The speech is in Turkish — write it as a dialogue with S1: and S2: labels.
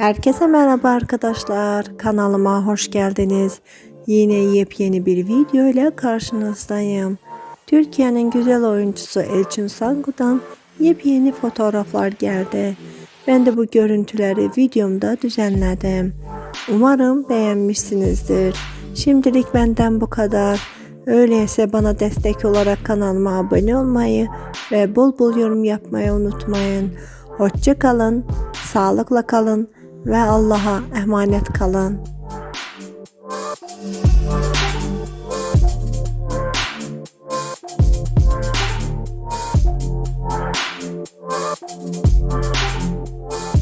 S1: Herkese merhaba arkadaşlar. Kanalıma hoş geldiniz. Yine yepyeni bir video ile karşınızdayım. Türkiye'nin güzel oyuncusu Elçin Sangu'dan yepyeni fotoğraflar geldi. Ben de bu görüntüleri videomda düzenledim. Umarım beğenmişsinizdir. Şimdilik benden bu kadar. Öyleyse bana destek olarak kanalıma abone olmayı ve bol bol yorum yapmayı unutmayın. Hoşça kalın, sağlıkla kalın ve Allah'a emanet kalın.
S2: Thank